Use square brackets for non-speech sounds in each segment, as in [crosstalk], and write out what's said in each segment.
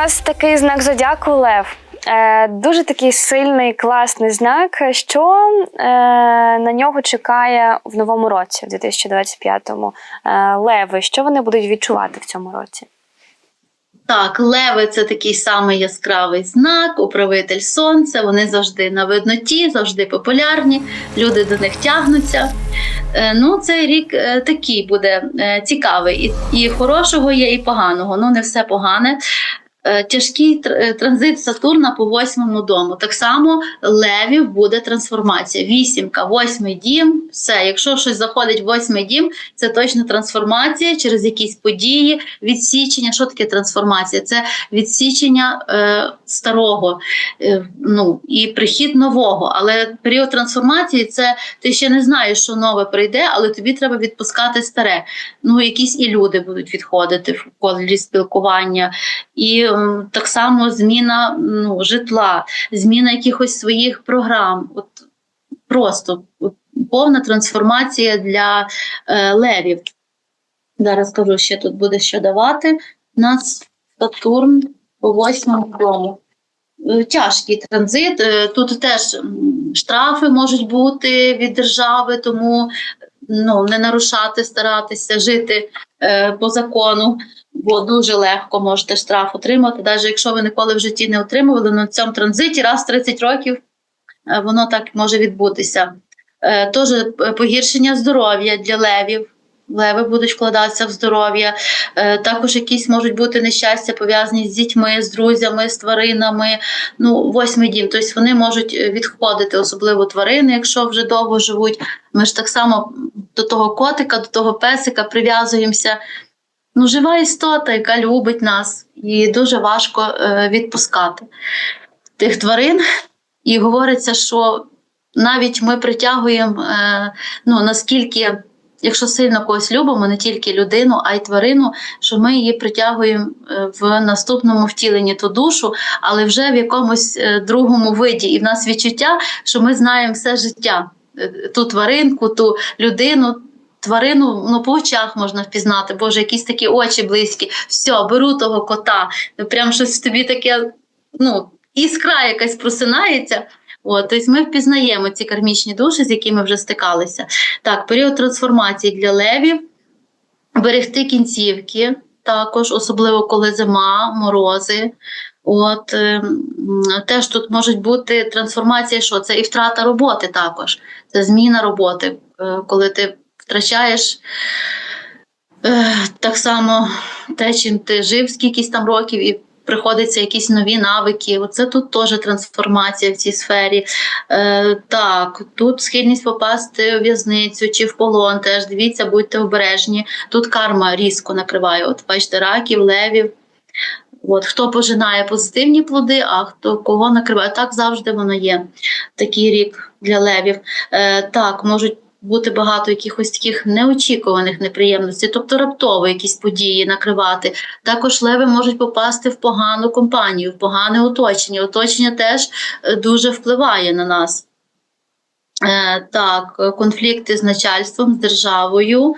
нас такий знак зодіаку Лев. Е, дуже такий сильний, класний знак. Що е, на нього чекає в новому році, в 2025-му? Е, леви, що вони будуть відчувати в цьому році? Так, леви це такий самий яскравий знак, управитель сонця. Вони завжди на видноті, завжди популярні. Люди до них тягнуться. Е, Ну, цей рік е, такий буде е, цікавий. І, і хорошого є, і поганого. Ну, не все погане. Е, Тяжкий е, транзит Сатурна по восьмому дому. Так само левів буде трансформація. Вісімка, восьмий дім. Все, якщо щось заходить в восьмий дім, це точно трансформація через якісь події, відсічення. Що таке трансформація? Це відсічення е, старого е, ну, і прихід нового. Але період трансформації це ти ще не знаєш, що нове прийде, але тобі треба відпускати старе. Ну, якісь і люди будуть відходити в колі спілкування, і так само зміна ну, житла, зміна якихось своїх програм. От просто повна трансформація для е, левів. Зараз скажу, ще тут буде що давати. Нас Сатурн по восьмому дому. Е, Тяжкий транзит. Е, Тут теж штрафи можуть бути від держави, тому ну, не нарушати, старатися жити е, по закону, бо дуже легко можете штраф отримати, навіть якщо ви ніколи в житті не отримували, на цьому транзиті раз в 30 років е, воно так може відбутися. Е, Теж е, погіршення здоров'я для левів. Леви будуть вкладатися в здоров'я. Е, Також якісь можуть бути нещастя пов'язані з дітьми, з друзями, з тваринами. Ну, восьмий дім. Тобто вони можуть е, відходити, особливо тварини, якщо вже довго живуть. Ми ж так само до того котика, до того песика прив'язуємося. Ну, жива істота, яка любить нас, і дуже важко е, відпускати тих тварин. І говориться, що навіть ми притягуємо, ну наскільки, якщо сильно когось любимо, не тільки людину, а й тварину, що ми її притягуємо е, в наступному втіленні ту душу, але вже в якомусь е, другому виді. І в нас відчуття, що ми знаємо все життя, Е, ту тваринку, ту людину. Тварину ну, по очах можна впізнати, боже, якісь такі очі близькі. Все, беру того кота. Прям щось тобі таке, ну, іскра якась просинається. От, тобто ми впізнаємо ці кармічні душі, з якими вже стикалися. Так, період трансформації для левів, берегти кінцівки, також, особливо коли зима, морози. От, е, теж тут можуть бути трансформація, що це і втрата роботи також. Це зміна роботи, е, коли ти втрачаєш е, так само те, чим ти жив скількись там років, і приходиться якісь нові навики. Оце тут теж трансформація в цій сфері. Е, так, тут схильність попасти в в'язницю чи в полон. Теж дивіться, будьте обережні. Тут карма різко накриває. От бачите, раків, левів. От, хто пожинає позитивні плоди, а хто кого накриває. Так завжди воно є. Такий рік для левів. Е, так, можуть бути багато якихось таких неочікуваних неприємностей, тобто раптово якісь події накривати. Також леви можуть попасти в погану компанію, в погане оточення. Оточення теж е, дуже впливає на нас. Е, так, конфлікти з начальством, з державою,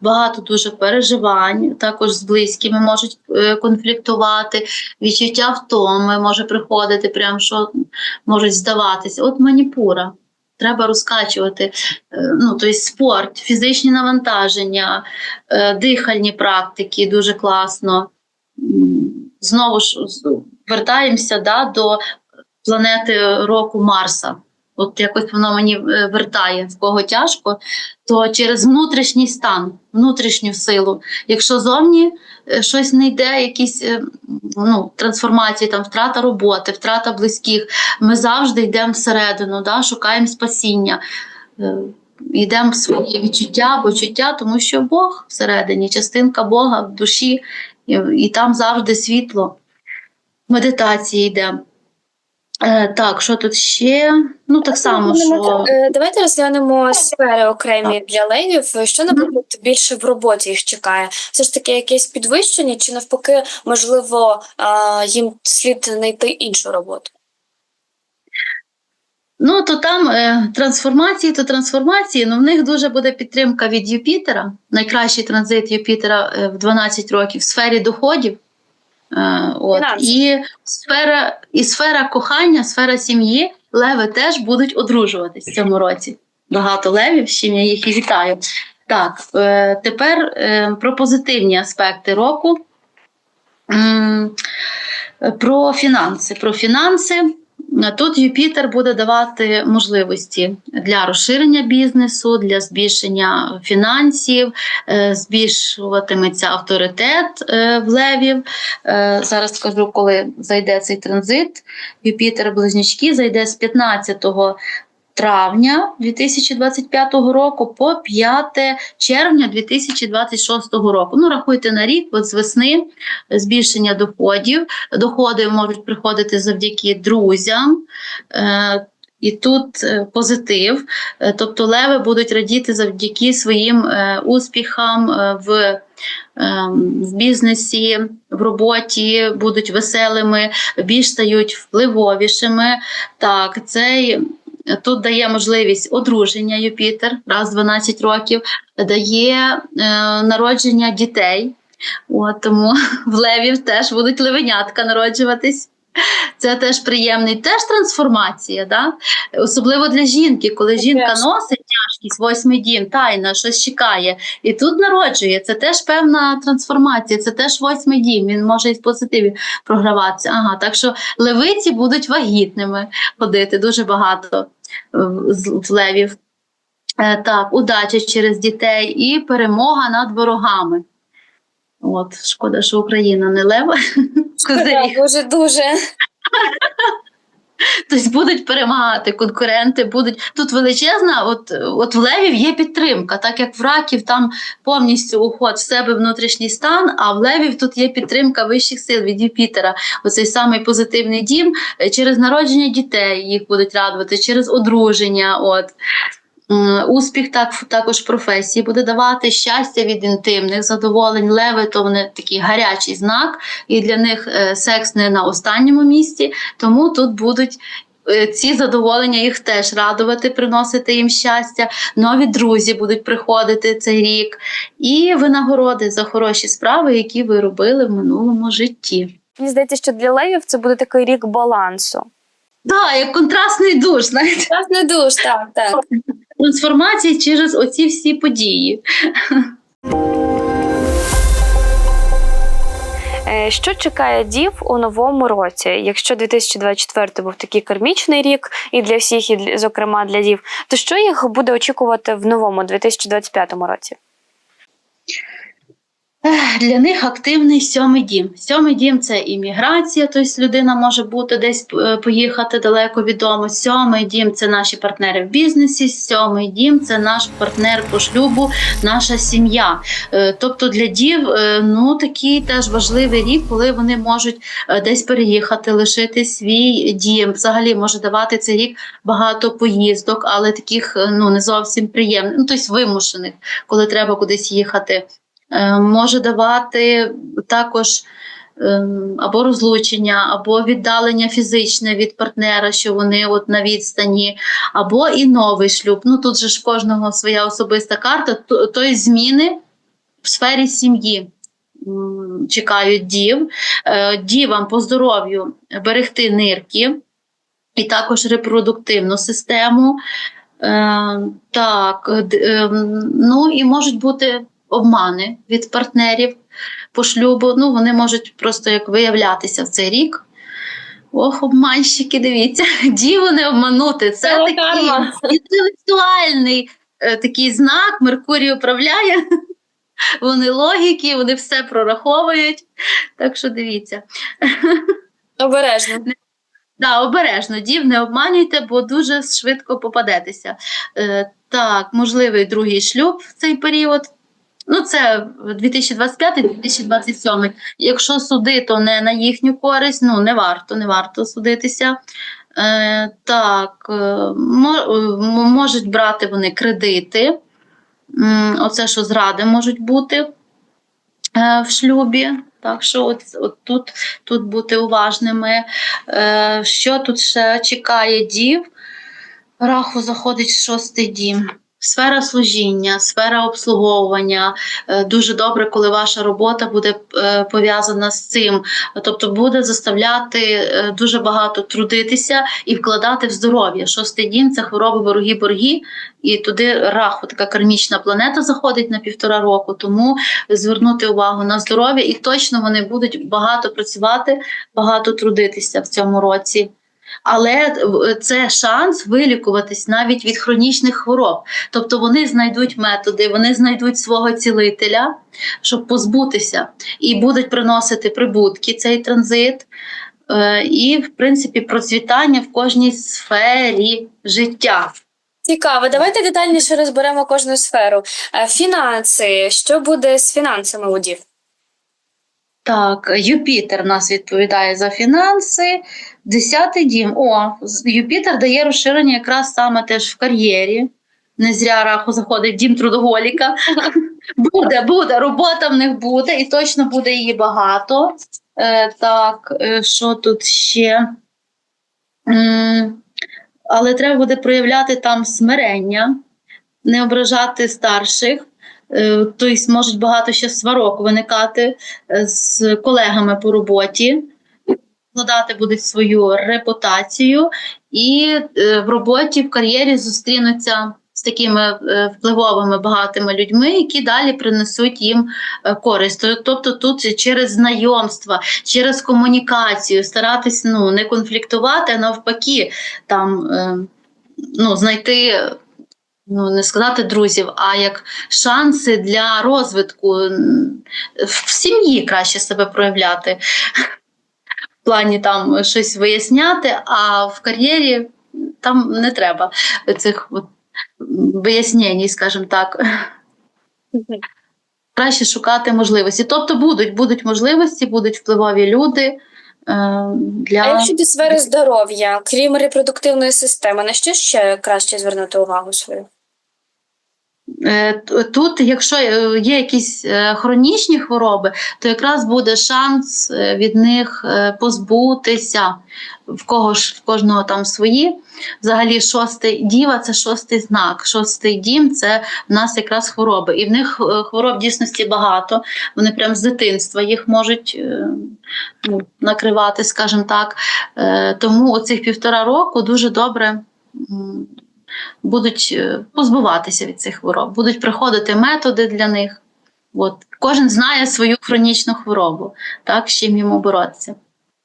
багато дуже переживань, також з близькими можуть е, конфліктувати, відчуття втоми може приходити, прям що можуть здаватися. От маніпура. Треба розкачувати е, ну, тобто спорт, фізичні навантаження, е, дихальні практики дуже класно. Знову ж вертаємося да, до планети року Марса. От якось воно мені е, вертає, в кого тяжко, то через внутрішній стан, внутрішню силу. Якщо зовні е, щось не йде, якісь е, ну, трансформації, там втрата роботи, втрата близьких, ми завжди йдемо всередину, да, шукаємо спасіння, йдемо в своє відчуття, почуття, тому що Бог всередині, частинка Бога в душі, і, і там завжди світло. Медитації йдемо. Е, так, що тут ще? Ну, так само, що. Е, Давайте розглянемо сфери окремі для левів. Що, наприклад, більше в роботі їх чекає? Все ж таки якесь підвищення, чи навпаки, можливо, їм слід знайти іншу роботу? Ну, то там е, трансформації, то трансформації, ну в них дуже буде підтримка від Юпітера. Найкращий транзит Юпітера е, в 12 років в сфері доходів. Е, от. І сфера, і сфера кохання, сфера сім'ї, леви теж будуть одружуватись в цьому році. Багато левів, з чим я їх і вітаю. Так, е, тепер е, про позитивні аспекти року. Про фінанси. Про фінанси. Тут Юпітер буде давати можливості для розширення бізнесу, для збільшення фінансів, е, збільшуватиметься авторитет е, в левів. Е, Зараз скажу, коли зайде цей транзит. Юпітер близнячки зайде з 15 травня 2025 року по 5 червня 2026 року. Ну, рахуйте на рік, от з весни збільшення доходів. Доходи можуть приходити завдяки друзям. Е, і тут е, позитив, Е, тобто леви будуть радіти завдяки своїм успіхам в, е, в бізнесі, в роботі, будуть веселими, більш стають впливовішими. Так, цей тут дає можливість одруження Юпітер раз в 12 років, дає е, народження дітей. От, тому [laughs] в левів теж будуть левенятка народжуватись. Це теж приємний, теж трансформація, да? особливо для жінки, коли жінка носить тяжкість, восьмий дім, тайна, щось чекає, і тут народжує. Це теж певна трансформація, це теж восьмий дім. Він може і в позитиві програватися. Ага, так що левиці будуть вагітними ходити дуже багато з левів. Е, Так, удача через дітей і перемога над ворогами. От, шкода, що Україна не лева. [laughs] Дуже дуже. [laughs] Тобто будуть перемагати конкуренти, будуть тут величезна. От от в левів є підтримка, так як в раків там повністю уход в себе внутрішній стан. А в левів тут є підтримка вищих сил від Юпітера. Оцей самий позитивний дім е, через народження дітей їх будуть радувати, через одруження. От. М, Успіх так, також професії буде давати щастя від інтимних задоволень. Леви то вони такий гарячий знак, і для них е, секс не на останньому місці. Тому тут будуть е, ці задоволення їх теж радувати, приносити їм щастя. Нові друзі будуть приходити цей рік, і винагороди за хороші справи, які ви робили в минулому житті. Мені здається, що для левів це буде такий рік балансу. Так, як контрастний душ, знаєте, не душ, так, так. трансформації через оці всі події. Е, Що чекає дів у новому році? Якщо 2024 був такий кармічний рік і для всіх, і для- зокрема для дів, то що їх буде очікувати в новому 2025 році? Для них активний сьомий дім. Сьомий дім це імміграція, тобто людина може бути десь е, поїхати далеко відомо. Сьомий дім це наші партнери в бізнесі. Сьомий дім це наш партнер по шлюбу, наша сім'я. Е, Тобто для дів е, ну такий теж важливий рік, коли вони можуть десь переїхати, лишити свій дім. Взагалі може давати цей рік багато поїздок, але таких ну не зовсім приємних, ну тобто вимушених, коли треба кудись їхати. Е, може давати також ем, або розлучення, або віддалення фізичне від партнера, що вони от на відстані, або і новий шлюб. Ну тут же ж кожного своя особиста карта, то, то й зміни в сфері сім'ї. Чекають дів, Е, дівам по здоров'ю берегти нирки і також репродуктивну систему. Е, так, ем, ну і можуть бути обмани від партнерів по шлюбу. Ну, вони можуть просто як виявлятися в цей рік. Ох, обманщики, дивіться, [laughs] діву не обманути. Це Це такий інтелектуальний е, такий знак. Меркурій управляє. [laughs] Вони логіки, вони все прораховують. Так що дивіться. Обережно. [laughs] Да, обережно, дів не обманюйте, бо дуже швидко попадетеся. Е, так, можливий другий шлюб в цей період. Ну, це 2025-2027. Якщо суди, то не на їхню користь, ну не варто, не варто судитися. Е, так, е, е, можуть брати вони кредити. Оце, що зради можуть бути е, в шлюбі. Так що от, от тут, тут бути уважними. Е, що тут ще чекає дів? Раху заходить в шостий дім. Сфера служіння, сфера обслуговування Е, дуже добре, коли ваша робота буде е, пов'язана з цим. Тобто буде заставляти е, дуже багато трудитися і вкладати в здоров'я. Шостий дім це хвороби, вороги, борги, і туди раху, така кармічна планета заходить на півтора року. Тому звернути увагу на здоров'я, і точно вони будуть багато працювати, багато трудитися в цьому році. Але е, це шанс вилікуватись навіть від хронічних хвороб. Тобто вони знайдуть методи, вони знайдуть свого цілителя, щоб позбутися, і будуть приносити прибутки цей транзит, е, і, в принципі, процвітання в кожній сфері життя. Цікаво, давайте детальніше розберемо кожну сферу. Е, Фінанси. Що буде з фінансами у дів? Так, Юпітер у нас відповідає за фінанси. Десятий дім. О, Юпітер дає розширення якраз саме теж в кар'єрі. Не зря раху заходить дім трудоголіка. [laughs] Буде, буде, робота в них буде, і точно буде її багато. Е, так, е, що тут ще? М, але треба буде проявляти там смирення, не ображати старших. Е, Тобто можуть багато ще сварок виникати е, з колегами по роботі, вкладати будуть свою репутацію, і е, в роботі, в кар'єрі зустрінуться з такими е, впливовими багатими людьми, які далі принесуть їм е, користь. Тобто тут через знайомства, через комунікацію старатись ну, не конфліктувати, а навпаки, там ну, знайти. Ну, не сказати друзів, а як шанси для розвитку в сім'ї краще себе проявляти, плані там щось виясняти, а в кар'єрі там не треба цих от вияснень, скажімо так. Краще шукати можливості. Тобто будуть, будуть можливості, будуть впливові люди. е, Для... А якщо до сфери здоров'я, крім репродуктивної системи, на що ще краще звернути увагу свою? Е, Тут, якщо е, є якісь е, хронічні хвороби, то якраз буде шанс від них позбутися. В кого ж в кожного там свої. Взагалі, шостий діва це шостий знак. Шостий дім це в нас якраз хвороби. І в них хвороб дійсності багато. Вони прям з дитинства їх можуть ну, накривати, скажімо так. Тому оцих півтора року дуже добре. Будуть е, позбуватися від цих хвороб, будуть приходити методи для них. От. Кожен знає свою хронічну хворобу, так, з чим йому боротися.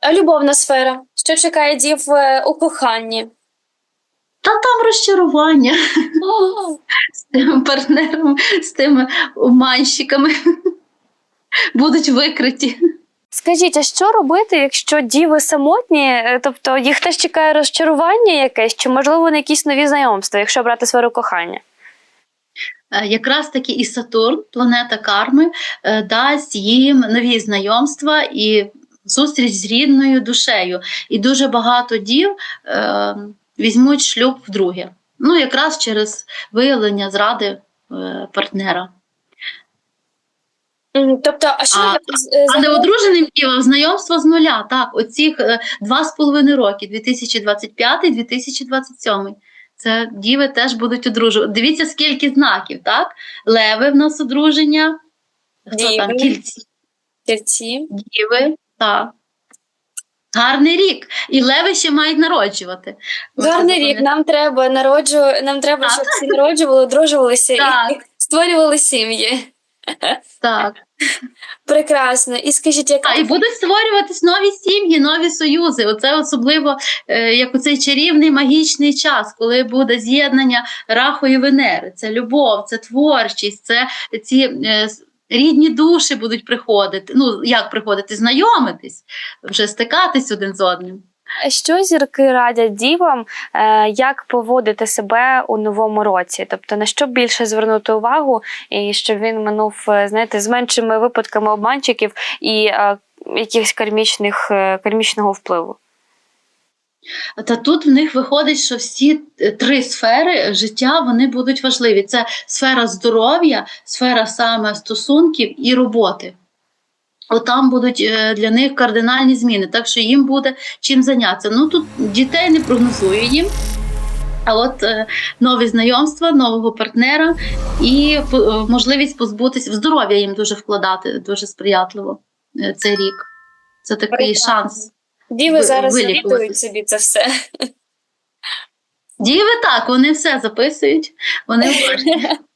А любовна сфера. Що чекає дів е, у коханні? Та там розчарування з тим партнером, з тими обманщиками будуть викриті. Скажіть, а що робити, якщо діви самотні, е, тобто їх теж чекає розчарування якесь, чи можливо на якісь нові знайомства, якщо брати сферу кохання? Е, Якраз таки і Сатурн, планета карми, е, дасть їм нові знайомства і зустріч з рідною душею. І дуже багато дів е, візьмуть шлюб вдруге. Ну, якраз через виявлення зради е, партнера. Тобто, а що А- е, А неодруженим дівам знайомство з нуля. Так, оцих е, два з половиною роки, 2025-2027. Це діви теж будуть одружувати. Дивіться, скільки знаків, так? Леви в нас одруження. Хто там? Діви. Кільці, діви, так. Гарний рік. І леви ще мають народжувати. Гарний рік. Нам треба народжу... нам треба, щоб всі народжували, одружувалися Так. і створювали сім'ї. Так. Прекрасно. І скажіть, яка А, і будуть створюватись нові сім'ї, нові союзи. Оце особливо е, як у цей чарівний магічний час, коли буде з'єднання раху і Венери. Це любов, це творчість, це ці е, рідні душі будуть приходити. Ну як приходити, знайомитись, вже стикатись один з одним. Що зірки радять дівам, е, як поводити себе у новому році? Тобто на що більше звернути увагу, і щоб він минув, е, знаєте, з меншими випадками обманчиків і е, якихось кармічних кармічного впливу? Та тут в них виходить, що всі три сфери життя вони будуть важливі. Це сфера здоров'я, сфера саме стосунків і роботи. От там будуть е, для них кардинальні зміни, так що їм буде чим зайнятися. Ну тут дітей не прогнозую їм. А от е, нові знайомства, нового партнера і е, можливість позбутися в здоров'я їм дуже вкладати, дуже сприятливо цей рік. Це такий Прекрасно. шанс. Діви зараз вилікуватись. собі це все. Діви так, вони все записують, вони. [laughs]